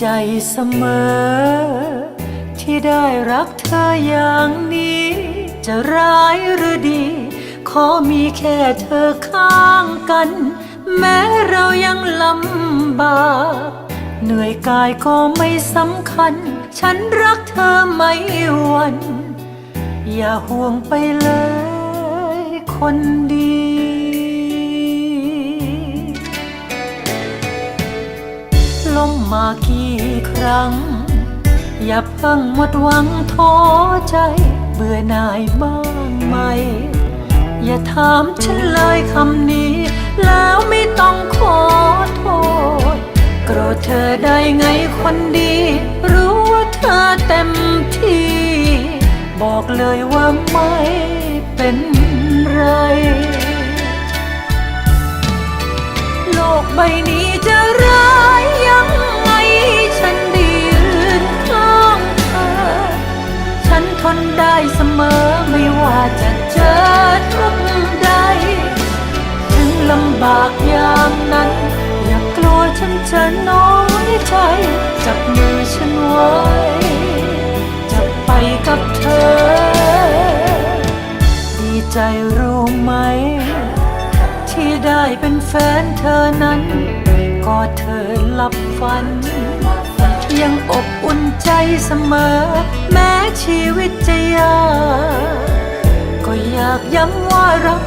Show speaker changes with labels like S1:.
S1: ใจเสมอ ที่ได้รักเธออย่างนี้ จะร้ายหรือดี ขอมีแค่เธอข้างกัน แม้เรายังลำบากเหนื่อยกายก็ไม่สำคัญ ฉันรักเธอไม่หวัน อย่าห่วงไปเลยคนดี มมากี่ครั้ง อย่าเพิ่งหมดหวังท้อใจ เบื่อหน่ายบ้างไหม อย่าถามฉันเลยคำนี้ แล้วไม่ต้องขอโทษ โกรธเธอได้ไงคนดี รู้ว่าเธอเต็มที่ บอกเลยว่าไม่เป็นไร โลกใบนี้ากยางนั้น อย่ากลัวฉันจะน้อยใจ จับมือฉันไว้ จะไปกับเธอ ดีใจรู้ไหม ที่ได้เป็นแฟนเธอนั้นก็เธอหลับฝัน ยังอบอุ่นใจเสมอ แม้ชีวิตจะยากก็อยากย้ำว่ารัก